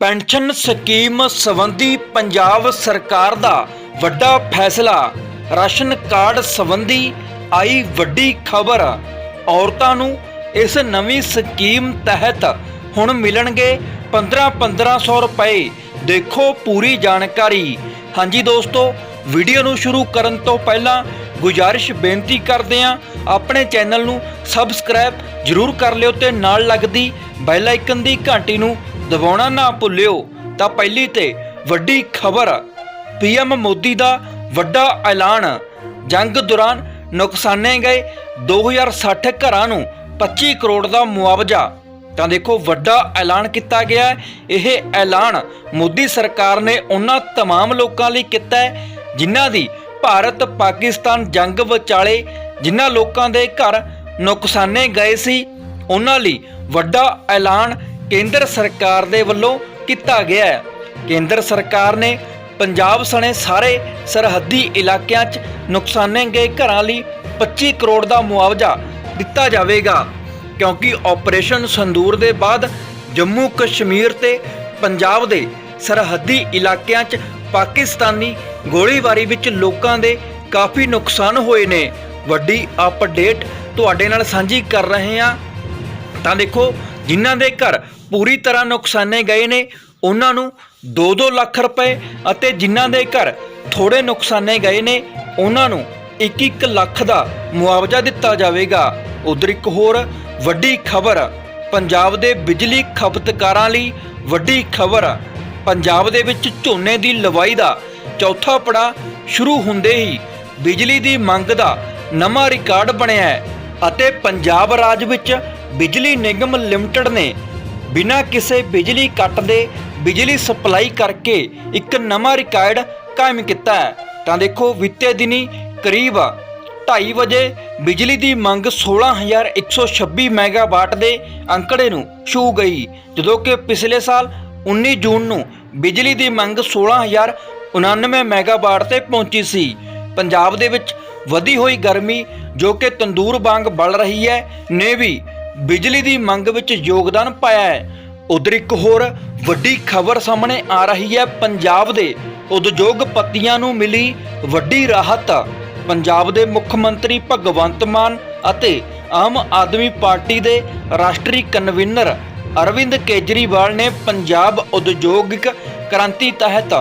Pension scheme ਸੰਬੰਧੀ ਪੰਜਾਬ ਸਰਕਾਰ ਦਾ ਵੱਡਾ ਫੈਸਲਾ। ਰਾਸ਼ਨ ਕਾਰਡ ਸੰਬੰਧੀ ਆਈ ਵੱਡੀ ਖਬਰ। ਔਰਤਾਂ ਨੂੰ ਇਸ ਨਵੀਂ ਸਕੀਮ ਤਹਿਤ ਹੁਣ ਮਿਲਣਗੇ 15-1500 ਰੁਪਏ। ਦੇਖੋ ਪੂਰੀ ਜਾਣਕਾਰੀ। ਹਾਂਜੀ ਦੋਸਤੋ, ਵੀਡੀਓ ਨੂੰ ਸ਼ੁਰੂ ਕਰਨ ਤੋਂ ਪਹਿਲਾਂ ਗੁਜਾਰਿਸ਼ ਬੇਨਤੀ ਕਰਦੇ ਹਾਂ, ਆਪਣੇ ਚੈਨਲ ਨੂੰ ਸਬਸਕ੍ਰਾਈਬ ਜਰੂਰ ਕਰ ਲਿਓ ਤੇ ਨਾਲ ਲੱਗਦੀ ਬੈਲ ਆਈਕਨ ਦੀ ਘੰਟੀ ਨੂੰ ਦਬਾਉਣਾ ਨਾ ਭੁੱਲਿਓ ਤਾਂ ਪਹਿਲੀ ਤੇ ਵੱਡੀ ਖਬਰ ਪੀਐਮ ਮੋਦੀ ਦਾ ਵੱਡਾ ਐਲਾਨ ਜੰਗ ਦੌਰਾਨ ਨੁਕਸਾਨੇ ਗਏ 2060 ਘਰਾਂ ਨੂੰ 25 ਕਰੋੜ ਦਾ ਮੁਆਵਜ਼ਾ ਤਾਂ ਦੇਖੋ ਵੱਡਾ ਐਲਾਨ ਕੀਤਾ ਗਿਆ ਹੈ ਇਹ ਐਲਾਨ ਮੋਦੀ ਸਰਕਾਰ ਨੇ ਉਹਨਾਂ तमाम ਲੋਕਾਂ ਲਈ ਕੀਤਾ ਹੈ ਜਿਨ੍ਹਾਂ ਦੀ ਭਾਰਤ ਪਾਕਿਸਤਾਨ ਜੰਗ ਵਿਚਾਲੇ ਜਿਨ੍ਹਾਂ ਲੋਕਾਂ ਦੇ ਘਰ ਨੁਕਸਾਨੇ ਗਏ ਸੀ ਉਹਨਾਂ ਲਈ ਵੱਡਾ ਐਲਾਨ ਕੇਂਦਰ ਸਰਕਾਰ ਦੇ ਵੱਲੋਂ ਕੀਤਾ ਗਿਆ ਹੈ। ਕੇਂਦਰ ਸਰਕਾਰ ਨੇ ਪੰਜਾਬ ਸਣੇ ਸਾਰੇ ਸਰਹੱਦੀ ਇਲਾਕਿਆਂ 'ਚ ਨੁਕਸਾਨੇ ਗਏ ਘਰਾਂ ਲਈ 25 ਕਰੋੜ ਦਾ ਮੁਆਵਜ਼ਾ ਦਿੱਤਾ ਜਾਵੇਗਾ, ਕਿਉਂਕਿ ਆਪਰੇਸ਼ਨ ਸੰਦੂਰ ਦੇ ਬਾਅਦ ਜੰਮੂ ਕਸ਼ਮੀਰ ਤੇ ਪੰਜਾਬ ਦੇ ਸਰਹੱਦੀ ਇਲਾਕਿਆਂ 'ਚ ਪਾਕਿਸਤਾਨੀ ਗੋਲੀਬਾਰੀ ਵਿੱਚ ਲੋਕਾਂ ਦੇ ਕਾਫੀ ਨੁਕਸਾਨ ਹੋਏ ਨੇ। ਵੱਡੀ ਅਪਡੇਟ ਤੁਹਾਡੇ ਨਾਲ ਸਾਂਝੀ ਕਰ ਰਹੇ ਹਾਂ। ਤਾਂ ਦੇਖੋ, ਜਿਨ੍ਹਾਂ ਦੇ ਘਰ ਪੂਰੀ ਤਰ੍ਹਾਂ ਨੁਕਸਾਨੇ ਗਏ ਨੇ। ਉਹਨਾਂ ਨੂੰ 2-2 ਲੱਖ ਰੁਪਏ ਅਤੇ ਜਿਨ੍ਹਾਂ ਦੇ ਘਰ ਥੋੜੇ ਨੁਕਸਾਨੇ ਗਏ ਨੇ, ਉਹਨਾਂ ਨੂੰ 1-1 ਲੱਖ ਦਾ ਮੁਆਵਜ਼ਾ ਦਿੱਤਾ ਜਾਵੇਗਾ। ਉਧਰ ਇੱਕ ਹੋਰ ਵੱਡੀ ਖਬਰ, ਪੰਜਾਬ ਦੇ ਬਿਜਲੀ ਖਪਤਕਾਰਾਂ ਲਈ ਵੱਡੀ ਖਬਰ, ਪੰਜਾਬ ਦੇ ਵਿੱਚ ਝੋਨੇ ਦੀ ਲਵਾਈ ਦਾ ਚੌਥਾ ਪੜਾ ਸ਼ੁਰੂ ਹੁੰਦੇ ਹੀ ਬਿਜਲੀ ਦੀ ਮੰਗ ਦਾ ਨਵਾਂ ਰਿਕਾਰਡ ਬਣਿਆ ਹੈ ਅਤੇ ਪੰਜਾਬ ਰਾਜ ਵਿੱਚ ਬਿਜਲੀ ਨਿਗਮ ਲਿਮਟਿਡ ਨੇ ਬਿਨਾਂ ਕਿਸੇ ਬਿਜਲੀ ਕੱਟ ਦੇ ਬਿਜਲੀ ਸਪਲਾਈ ਕਰਕੇ ਇੱਕ ਨਵਾਂ ਰਿਕਾਰਡ ਕਾਇਮ ਕੀਤਾ ਹੈ। ਤਾਂ ਦੇਖੋ ਬੀਤੇ ਦਿਨੀ ਕਰੀਬ 2:30 ਵਜੇ ਬਿਜਲੀ ਦੀ ਮੰਗ 16126 ਮੈਗਾਵਾਟ ਦੇ ਅੰਕੜੇ ਨੂੰ ਛੂ ਗਈ, ਜਦੋਂ ਕਿ ਪਿਛਲੇ ਸਾਲ 19 ਜੂਨ ਨੂੰ ਬਿਜਲੀ ਦੀ ਮੰਗ 16099 ਮੈਗਾਵਾਟ ਤੇ ਪਹੁੰਚੀ ਸੀ। ਪੰਜਾਬ ਦੇ ਵਿੱਚ ਵਧੀ ਹੋਈ ਗਰਮੀ, ਜੋ ਕਿ ਤੰਦੂਰ ਵਾਂਗ ਬਲ ਰਹੀ ਹੈ, ਨੇ ਵੀ ਬਿਜਲੀ ਦੀ ਮੰਗ ਵਿੱਚ ਯੋਗਦਾਨ ਪਾਇਆ ਹੈ। ਉਧਰ ਇੱਕ ਹੋਰ ਵੱਡੀ ਖਬਰ ਸਾਹਮਣੇ ਆ ਰਹੀ ਹੈ। ਪੰਜਾਬ ਦੇ ਉਦਯੋਗਪਤੀਆਂ ਨੂੰ ਮਿਲੀ ਵੱਡੀ ਰਾਹਤ। ਪੰਜਾਬ ਦੇ ਮੁੱਖ ਮੰਤਰੀ ਭਗਵੰਤ ਮਾਨ ਅਤੇ ਆਮ ਆਦਮੀ ਪਾਰਟੀ ਦੇ ਰਾਸ਼ਟਰੀ ਕਨਵੀਨਰ ਅਰਵਿੰਦ ਕੇਜਰੀਵਾਲ ਨੇ ਪੰਜਾਬ ਉਦਯੋਗਿਕ ਕ੍ਰਾਂਤੀ ਤਹਿਤ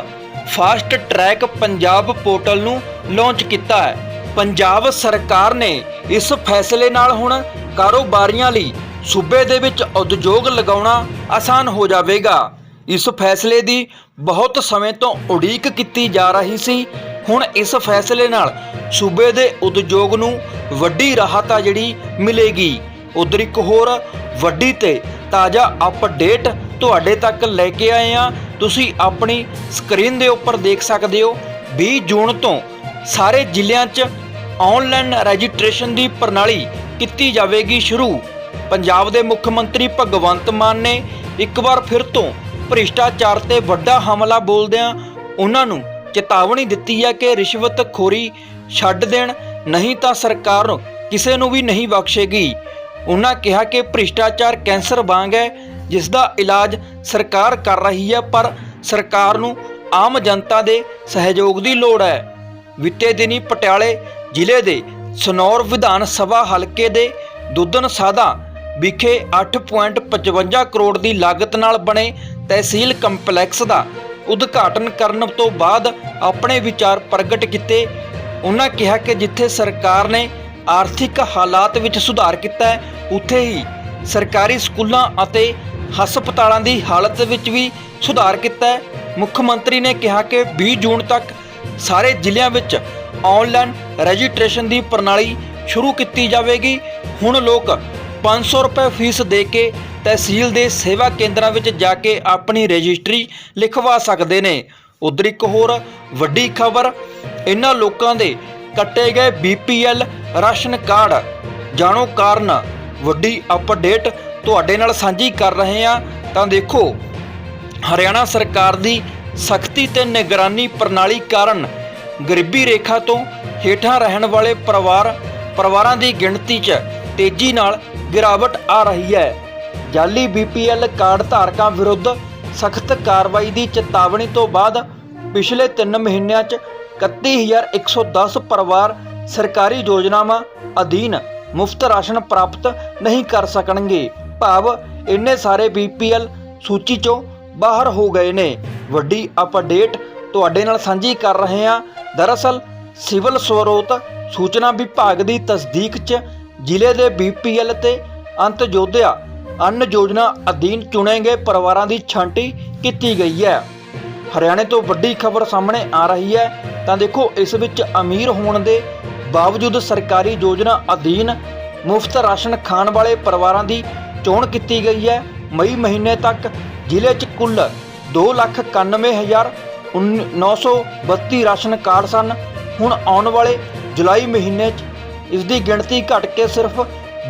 ਫਾਸਟ ਟਰੈਕ ਪੰਜਾਬ ਪੋਰਟਲ ਨੂੰ ਲਾਂਚ ਕੀਤਾ ਹੈ। ਪੰਜਾਬ ਸਰਕਾਰ ਨੇ ਇਸ ਫੈਸਲੇ ਨਾਲ ਹੁਣ ਕਾਰੋਬਾਰੀਆਂ ਲਈ ਸੂਬੇ ਦੇ ਵਿੱਚ ਉਦਯੋਗ ਲਗਾਉਣਾ ਆਸਾਨ ਹੋ ਜਾਵੇਗਾ। ਇਸ ਫੈਸਲੇ ਦੀ ਬਹੁਤ ਸਮੇਂ ਤੋਂ ਉਡੀਕ ਕੀਤੀ ਜਾ ਰਹੀ ਸੀ। ਹੁਣ ਇਸ ਫੈਸਲੇ ਨਾਲ ਸੂਬੇ ਦੇ ਉਦਯੋਗ ਨੂੰ ਵੱਡੀ ਰਾਹਤ ਆ ਜਿਹੜੀ ਮਿਲੇਗੀ। ਉਧਰ ਇੱਕ ਹੋਰ ਵੱਡੀ ਤੇ ਤਾਜ਼ਾ ਅਪਡੇਟ ਤੁਹਾਡੇ ਤੱਕ ਲੈ ਕੇ ਆਏ ਆ ਤੁਸੀਂ ਆਪਣੀ ਸਕਰੀਨ ਦੇ ਉੱਪਰ ਦੇਖ ਸਕਦੇ ਹੋ। 20 ਜੂਨ ਤੋਂ ਸਾਰੇ ਜ਼ਿਲ੍ਹਿਆਂ 'ਚ ਆਨਲਾਈਨ ਰਜਿਸਟ੍ਰੇਸ਼ਨ ਦੀ ਪ੍ਰਣਾਲੀ ਕੀਤੀ ਜਾਵੇਗੀ ਸ਼ੁਰੂ। ਪੰਜਾਬ ਦੇ ਮੁੱਖ ਮੰਤਰੀ ਭਗਵੰਤ ਮਾਨ ਨੇ ਇੱਕ ਵਾਰ ਫਿਰ ਤੋਂ ਭ੍ਰਿਸ਼ਟਾਚਾਰ ਤੇ ਵੱਡਾ ਹਮਲਾ ਬੋਲਦਿਆਂ ਉਹਨਾਂ ਨੂੰ ਚੇਤਾਵਨੀ ਦਿੱਤੀ ਹੈ ਕਿ ਰਿਸ਼ਵਤਖੋਰੀ ਛੱਡ ਦੇਣ ਨਹੀਂ ਤਾਂ ਸਰਕਾਰ ਕਿਸੇ ਨੂੰ ਵੀ ਨਹੀਂ ਬਖਸ਼ੇਗੀ। ਉਹਨਾਂ ਕਿਹਾ ਕਿ ਭ੍ਰਿਸ਼ਟਾਚਾਰ ਕੈਂਸਰ ਵਾਂਗ ਹੈ ਜਿਸ ਦਾ ਇਲਾਜ ਸਰਕਾਰ ਕਰ ਰਹੀ ਹੈ, ਪਰ ਸਰਕਾਰ ਨੂੰ ਆਮ ਜਨਤਾ ਦੇ ਸਹਿਯੋਗ ਦੀ ਲੋੜ ਹੈ। ਵਿਤੇ ਦਿਨੀ ਪਟਿਆਲੇ ਜ਼ਿਲ੍ਹੇ ਦੇ ਸਨੌਰ ਵਿਧਾਨ ਸਭਾ ਹਲਕੇ ਦੇ ਦੁੱਧਨ ਸਾਦਾ ਵਿਖੇ 8.55 ਕਰੋੜ ਦੀ ਲਾਗਤ ਨਾਲ ਬਣੇ ਤਹਿਸੀਲ ਕੰਪਲੈਕਸ ਦਾ ਉਦਘਾਟਨ ਕਰਨ ਤੋਂ ਬਾਅਦ ਆਪਣੇ ਵਿਚਾਰ ਪ੍ਰਗਟ ਕੀਤੇ। ਉਹਨਾਂ ਕਿਹਾ ਕਿ ਜਿੱਥੇ ਸਰਕਾਰ ਨੇ ਆਰਥਿਕ ਹਾਲਾਤ ਵਿੱਚ ਸੁਧਾਰ ਕੀਤਾ ਉੱਥੇ ਹੀ ਸਰਕਾਰੀ ਸਕੂਲਾਂ ਅਤੇ ਹਸਪਤਾਲਾਂ ਦੀ ਹਾਲਤ ਵਿੱਚ ਵੀ ਸੁਧਾਰ ਕੀਤਾ ਮੁੱਖ ਮੰਤਰੀ ਨੇ ਕਿਹਾ ਕਿ 20 ਜੂਨ ਤੱਕ ਸਾਰੇ ਜ਼ਿਲ੍ਹਿਆਂ ਵਿੱਚ ਆਨਲਾਈਨ ਰਜਿਸਟ੍ਰੇਸ਼ਨ ਦੀ ਪ੍ਰਣਾਲੀ ਸ਼ੁਰੂ ਕੀਤੀ ਜਾਵੇਗੀ। ਹੁਣ ਲੋਕ 500 ਰੁਪਏ ਫੀਸ ਦੇ ਕੇ ਤਹਿਸੀਲ ਦੇ ਸੇਵਾ ਕੇਂਦਰਾਂ ਵਿੱਚ ਜਾ ਕੇ ਆਪਣੀ ਰਜਿਸਟਰੀ ਲਿਖਵਾ ਸਕਦੇ ਨੇ। ਉਧਰ ਇੱਕ ਹੋਰ ਵੱਡੀ ਖਬਰ ਇਹਨਾਂ ਲੋਕਾਂ ਦੇ ਕੱਟੇ ਗਏ ਬੀਪੀਐਲ ਰਾਸ਼ਨ ਕਾਰਡ। ਜਾਣੋ ਕਾਰਨ, ਵੱਡੀ ਅਪਡੇਟ ਤੁਹਾਡੇ ਨਾਲ ਸਾਂਝੀ ਕਰ ਰਹੇ ਹਾਂ। ਤਾਂ ਦੇਖੋ, ਹਰਿਆਣਾ ਸਰਕਾਰ ਦੀ ਸਖਤੀ ਤੇ ਨਿਗਰਾਨੀ ਪ੍ਰਣਾਲੀ ਕਾਰਨ ਗਰੀਬੀ ਰੇਖਾ ਤੋਂ ਹੇਠਾਂ ਰਹਿਣ ਵਾਲੇ ਪਰਿਵਾਰ, ਪਰਿਵਾਰਾਂ ਦੀ ਗਿਣਤੀ 'ਚ ਤੇਜ਼ੀ ਨਾਲ ਗਿਰਾਵਟ ਆ ਰਹੀ ਹੈ। ਜਾਲੀ ਬੀਪੀਐਲ ਕਾਰਡ ਧਾਰਕਾਂ ਵਿਰੁੱਧ ਸਖਤ ਕਾਰਵਾਈ ਦੀ ਚੇਤਾਵਨੀ ਤੋਂ ਬਾਅਦ ਪਿਛਲੇ 3 ਮਹੀਨਿਆਂ 'ਚ 31110 ਪਰਿਵਾਰ ਸਰਕਾਰੀ ਯੋਜਨਾਵਾਂ ਅਧੀਨ ਮੁਫਤ ਰਾਸ਼ਨ ਪ੍ਰਾਪਤ ਨਹੀਂ ਕਰ ਸਕਣਗੇ। ਭਾਵ ਇੰਨੇ ਸਾਰੇ ਬੀਪੀਐਲ ਸੂਚੀ 'ਚੋਂ ਬਾਹਰ ਹੋ ਗਏ ਨੇ। ਵੱਡੀ ਅਪਡੇਟ ਤੁਹਾਡੇ ਨਾਲ ਸਾਂਝੀ ਕਰ ਰਹੇ ਹਾਂ ਦਰਅਸਲ, ਸਿਵਲ ਸਰੋਤ ਸੂਚਨਾ ਵਿਭਾਗ ਦੀ ਤਸਦੀਕ 'ਚ ਜ਼ਿਲ੍ਹੇ ਦੇ ਬੀਪੀਐਲ ਤੇ ਅੰਤਯੋਧਿਆ ਅੰਨ ਯੋਜਨਾ ਅਧੀਨ ਚੁਣੇ ਗਏ ਪਰਿਵਾਰਾਂ ਦੀ ਛਾਂਟੀ ਕੀਤੀ ਗਈ ਹੈ। ਹਰਿਆਣੇ ਤੋਂ ਵੱਡੀ ਖਬਰ ਸਾਹਮਣੇ ਆ ਰਹੀ ਹੈ। ਤਾਂ ਦੇਖੋ, ਇਸ ਵਿੱਚ ਅਮੀਰ ਹੋਣ ਦੇ ਬਾਵਜੂਦ ਸਰਕਾਰੀ ਯੋਜਨਾ ਅਧੀਨ ਮੁਫਤ ਰਾਸ਼ਨ ਖਾਣ ਵਾਲੇ ਪਰਿਵਾਰਾਂ ਦੀ ਚੋਣ ਕੀਤੀ ਗਈ ਹੈ। ਮਈ ਮਹੀਨੇ ਤੱਕ ਜ਼ਿਲ੍ਹੇ 'ਚ ਕੁੱਲ 2932 ਰਾਸ਼ਨ ਕਾਰਡ ਸਨ। ਹੁਣ ਆਉਣ ਵਾਲੇ ਜੁਲਾਈ ਮਹੀਨੇ 'ਚ ਇਸ ਦੀ ਗਿਣਤੀ ਘਟ ਕੇ ਸਿਰਫ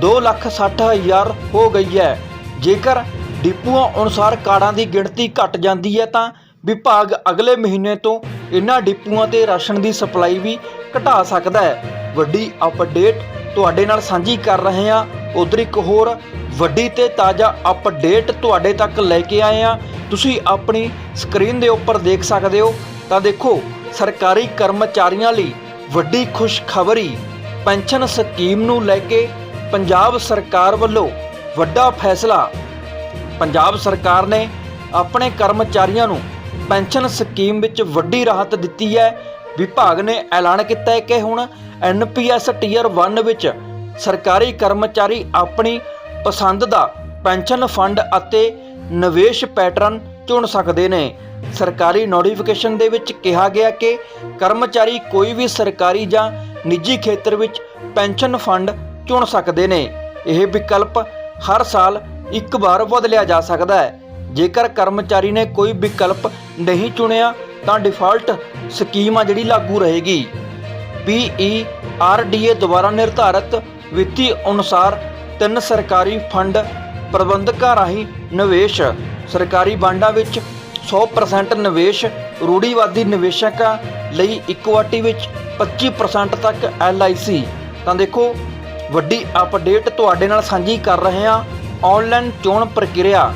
260000 ਹੋ ਗਈ ਹੈ। ਜੇਕਰ ਡਿਪੂਆਂ ਅਨੁਸਾਰ ਕਾਰਡਾਂ ਦੀ ਗਿਣਤੀ ਘਟ ਜਾਂਦੀ ਹੈ ਤਾਂ ਵਿਭਾਗ ਅਗਲੇ ਮਹੀਨੇ ਤੋਂ ਇਹਨਾਂ ਡਿਪੂਆਂ ਤੇ ਰਾਸ਼ਨ ਦੀ ਸਪਲਾਈ ਵੀ ਘਟਾ ਸਕਦਾ ਹੈ। ਵੱਡੀ ਅਪਡੇਟ ਤੁਹਾਡੇ ਨਾਲ ਸਾਂਝੀ ਕਰ ਰਹੇ ਹਾਂ। ਉਧਰ ਇੱਕ ਹੋਰ ਵੱਡੀ ਤੇ ਤਾਜ਼ਾ ਅਪਡੇਟ ਤੁਹਾਡੇ ਤੱਕ ਲੈ ਕੇ ਆਏ ਹਾਂ। ਤੁਸੀਂ ਆਪਣੀ ਸਕਰੀਨ ਦੇ ਉੱਪਰ ਦੇਖ ਸਕਦੇ ਹੋ। ਤਾਂ ਦੇਖੋ, ਸਰਕਾਰੀ ਕਰਮਚਾਰੀਆਂ ਲਈ ਵੱਡੀ ਖੁਸ਼ਖਬਰੀ ਪੈਨਸ਼ਨ ਸਕੀਮ ਨੂੰ ਲੈ ਕੇ ਪੰਜਾਬ ਸਰਕਾਰ ਵੱਲੋਂ ਵੱਡਾ ਫੈਸਲਾ। ਪੰਜਾਬ ਸਰਕਾਰ ਨੇ ਆਪਣੇ ਕਰਮਚਾਰੀਆਂ ਨੂੰ ਪੈਨਸ਼ਨ ਸਕੀਮ ਵਿੱਚ ਵੱਡੀ ਰਾਹਤ ਦਿੱਤੀ ਹੈ। ਵਿਭਾਗ ਨੇ ਐਲਾਨ ਕੀਤਾ ਹੈ ਕਿ ਹੁਣ ਐਨਪੀਐਸ ਟੀਅਰ 1 ਵਿੱਚ ਸਰਕਾਰੀ ਕਰਮਚਾਰੀ ਆਪਣੀ ਪਸੰਦ ਦਾ ਪੈਨਸ਼ਨ ਫੰਡ ਅਤੇ ਨਿਵੇਸ਼ ਪੈਟਰਨ ਚੁਣ ਸਕਦੇ ਨੇ। ਸਰਕਾਰੀ ਨੋਟੀਫਿਕੇਸ਼ਨ ਦੇ ਵਿੱਚ ਕਿਹਾ ਗਿਆ ਕਿ ਕਰਮਚਾਰੀ ਕੋਈ ਵੀ ਸਰਕਾਰੀ ਜਾਂ ਨਿੱਜੀ ਖੇਤਰ ਵਿੱਚ ਪੈਨਸ਼ਨ ਫੰਡ ਚੁਣ ਸਕਦੇ ਨੇ। ਇਹ ਵਿਕਲਪ ਹਰ ਸਾਲ ਇੱਕ ਵਾਰ ਬਦਲਿਆ ਜਾ ਸਕਦਾ ਹੈ। ਜੇਕਰ ਕਰਮਚਾਰੀ ਨੇ ਕੋਈ ਵਿਕਲਪ ਨਹੀਂ ਚੁਣਿਆ, ਤਾਂ ਡਿਫਾਲਟ ਸਕੀਮ ਆ ਜਿਹੜੀ ਲਾਗੂ ਰਹੇਗੀ। ਪੀਈਆਰਡੀਏ ਦੁਆਰਾ ਨਿਰਧਾਰਤ ਵਿੱਤੀ ਅਨੁਸਾਰ ਤਿੰਨ ਸਰਕਾਰੀ ਫੰਡ ਪ੍ਰਬੰਧਕਾਂ ਰਾਹੀਂ ਨਿਵੇਸ਼। ਸਰਕਾਰੀ ਬਾਂਡਾਂ ਵਿੱਚ 100% ਨਿਵੇਸ਼ ਰੂੜੀਵਾਦੀ ਨਿਵੇਸ਼ਕਾਂ ਲਈ ਇਕੁਇਟੀ ਵਿੱਚ 25% ਤੱਕ LIC ਤਾਂ ਦੇਖੋ, ਵੱਡੀ ਅਪਡੇਟ ਤੁਹਾਡੇ ਨਾਲ ਸਾਂਝੀ ਕਰ ਰਹੇ ਹਾਂ। ਆਨਲਾਈਨ ਚੋਣ ਪ੍ਰਕਿਰਿਆ।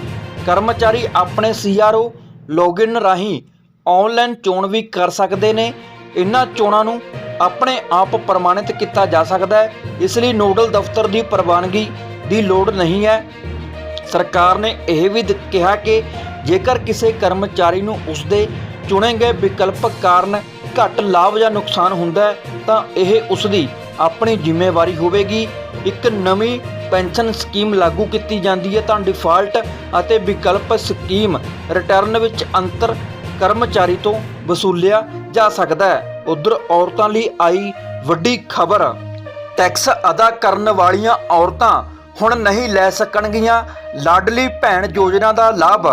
ਕਰਮਚਾਰੀ ਆਪਣੇ CRO ਲੌਗਇਨ ਰਾਹੀਂ ਆਨਲਾਈਨ ਚੋਣ ਵੀ ਕਰ ਸਕਦੇ ਨੇ। ਇਹਨਾਂ ਚੋਣਾਂ ਨੂੰ ਆਪਣੇ ਆਪ ਪ੍ਰਮਾਣਿਤ ਕੀਤਾ ਜਾ ਸਕਦਾ ਹੈ। ਇਸ ਲਈ ਨੋਡਲ ਦਫ਼ਤਰ ਦੀ ਪ੍ਰਵਾਨਗੀ ਦੀ ਲੋੜ ਨਹੀਂ ਹੈ। ਸਰਕਾਰ ਨੇ ਇਹ ਵੀ ਕਿਹਾ ਕਿ ਜੇਕਰ ਕਿਸੇ ਕਰਮਚਾਰੀ ਨੂੰ ਉਸਦੇ ਚੁਣੇ ਗਏ ਵਿਕਲਪ ਕਾਰਨ ਘੱਟ ਲਾਭ ਜਾਂ ਨੁਕਸਾਨ ਹੁੰਦਾ ਹੈ, ਤਾਂ ਇਹ ਉਸਦੀ ਆਪਣੀ ਜ਼ਿੰਮੇਵਾਰੀ ਹੋਵੇਗੀ। ਇੱਕ ਨਵੀਂ ਪੈਨਸ਼ਨ ਸਕੀਮ ਲਾਗੂ ਕੀਤੀ ਜਾਂਦੀ ਹੈ, ਤਾਂ ਡਿਫਾਲਟ ਅਤੇ ਵਿਕਲਪ ਸਕੀਮ ਰਿਟਰਨ ਵਿੱਚ ਅੰਤਰ ਕਰਮਚਾਰੀ ਤੋਂ ਵਸੂਲਿਆ ਜਾ ਸਕਦਾ ਹੈ। ਉਧਰ ਔਰਤਾਂ ਲਈ ਆਈ ਵੱਡੀ ਖਬਰ, ਟੈਕਸ ਅਦਾ ਕਰਨ ਵਾਲੀਆਂ ਔਰਤਾਂ ਹੁਣ ਨਹੀਂ ਲੈ ਸਕਣਗੀਆਂ ਲਾਡਲੀ ਭੈਣ ਯੋਜਨਾ ਦਾ ਲਾਭ।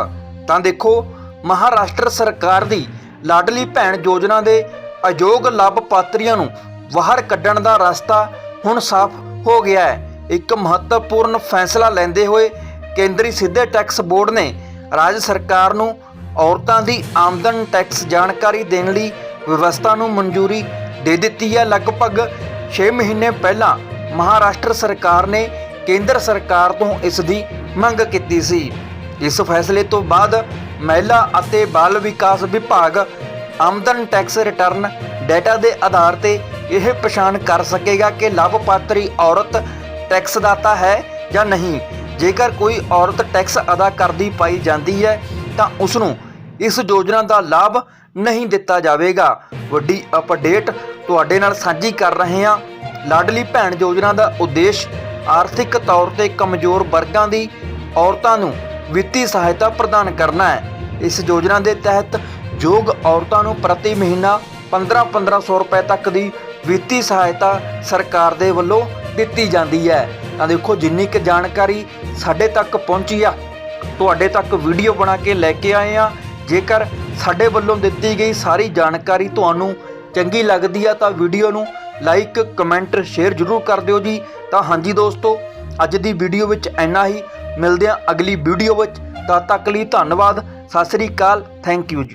ਤਾਂ ਦੇਖੋ, ਮਹਾਰਾਸ਼ਟਰ ਸਰਕਾਰ ਦੀ ਲਾਡਲੀ ਭੈਣ ਯੋਜਨਾ ਦੇ ਅਯੋਗ ਲਾਭਪਾਤਰੀਆਂ ਨੂੰ ਬਾਹਰ ਕੱਢਣ ਦਾ ਰਸਤਾ ਹੁਣ ਸਾਫ਼ ਹੋ ਗਿਆ ਹੈ। ਇੱਕ ਮਹੱਤਵਪੂਰਨ ਫੈਸਲਾ ਲੈਂਦੇ ਹੋਏ ਕੇਂਦਰੀ ਸਿੱਧੇ ਟੈਕਸ ਬੋਰਡ ਨੇ ਰਾਜ ਸਰਕਾਰ ਨੂੰ ਔਰਤਾਂ ਦੀ ਆਮਦਨ ਟੈਕਸ ਜਾਣਕਾਰੀ ਦੇਣ ਲਈ ਵਿਵਸਥਾ ਨੂੰ ਮਨਜ਼ੂਰੀ ਦੇ ਦਿੱਤੀ ਹੈ। ਲਗਭਗ 6 ਮਹੀਨੇ ਪਹਿਲਾਂ ਮਹਾਰਾਸ਼ਟਰ ਸਰਕਾਰ ਨੇ ਕੇਂਦਰ ਸਰਕਾਰ ਤੋਂ ਇਸ ਦੀ ਮੰਗ ਕੀਤੀ ਸੀ। ਇਸ ਫੈਸਲੇ ਤੋਂ ਬਾਅਦ ਮਹਿਲਾ ਅਤੇ ਬਾਲ ਵਿਕਾਸ ਵਿਭਾਗ ਆਮਦਨ ਟੈਕਸ ਰਿਟਰਨ ਡਾਟਾ ਦੇ ਆਧਾਰ ਤੇ ਇਹ ਪਛਾਣ ਕਰ ਸਕੇਗਾ ਕਿ ਲਾਭਪਾਤਰੀ ਔਰਤ ਟੈਕਸਦਾਤਾ ਹੈ ਜਾਂ ਨਹੀਂ। ਜੇਕਰ ਕੋਈ ਔਰਤ ਟੈਕਸ ਅਦਾ ਕਰਦੀ ਪਾਈ ਜਾਂਦੀ ਹੈ, ਤਾਂ ਉਸ ਨੂੰ ਇਸ ਯੋਜਨਾ ਦਾ ਲਾਭ ਨਹੀਂ ਦਿੱਤਾ ਜਾਵੇਗਾ। ਵੱਡੀ ਅਪਡੇਟ ਤੁਹਾਡੇ ਨਾਲ ਸਾਂਝੀ ਕਰ ਰਹੇ ਹਾਂ। ਲਾਡਲੀ ਭੈਣ ਯੋਜਨਾ ਦਾ ਉਦੇਸ਼ ਆਰਥਿਕ ਤੌਰ ਤੇ ਕਮਜ਼ੋਰ ਵਰਗਾਂ ਦੀ ਔਰਤਾਂ ਨੂੰ ਵਿੱਤੀ ਸਹਾਇਤਾ ਪ੍ਰਦਾਨ ਕਰਨਾ ਹੈ। ਇਸ ਯੋਜਨਾ ਦੇ ਤਹਿਤ ਯੋਗ ਔਰਤਾਂ ਨੂੰ ਪ੍ਰਤੀ ਮਹੀਨਾ 15-1500 ਰੁਪਏ ਤੱਕ ਦੀ ਵਿੱਤੀ ਸਹਾਇਤਾ ਸਰਕਾਰ ਦੇ ਵੱਲੋਂ ਦਿੱਤੀ ਜਾਂਦੀ ਹੈ। ਤਾਂ ਦੇਖੋ, ਜਿੰਨੀ ਕੁ ਜਾਣਕਾਰੀ ਸਾਡੇ ਤੱਕ ਪਹੁੰਚੀ ਆ, ਤੁਹਾਡੇ ਤੱਕ ਵੀਡੀਓ ਬਣਾ ਕੇ ਲੈ ਕੇ ਆਏ ਆ ਜੇਕਰ ਸਾਡੇ ਵੱਲੋਂ ਦਿੱਤੀ ਗਈ ਸਾਰੀ ਜਾਣਕਾਰੀ ਤੁਹਾਨੂੰ ਚੰਗੀ ਲੱਗਦੀ ਆ ਤਾਂ ਵੀਡੀਓ ਨੂੰ ਲਾਈਕ, ਕਮੈਂਟ ਸ਼ੇਅਰ ਜ਼ਰੂਰ ਕਰ ਦਿਓ ਜੀ। ਤਾਂ ਹਾਂਜੀ ਦੋਸਤੋ, ਅੱਜ ਦੀ ਵੀਡੀਓ ਵਿੱਚ ਇੰਨਾ ਹੀ। ਮਿਲਦੇ ਹਾਂ ਅਗਲੀ ਵੀਡੀਓ ਵਿੱਚ। ਤਦ ਤੱਕ ਲਈ ਧੰਨਵਾਦ। ਸਤਿ ਸ੍ਰੀ ਅਕਾਲ। ਥੈਂਕ ਯੂ ਜੀ।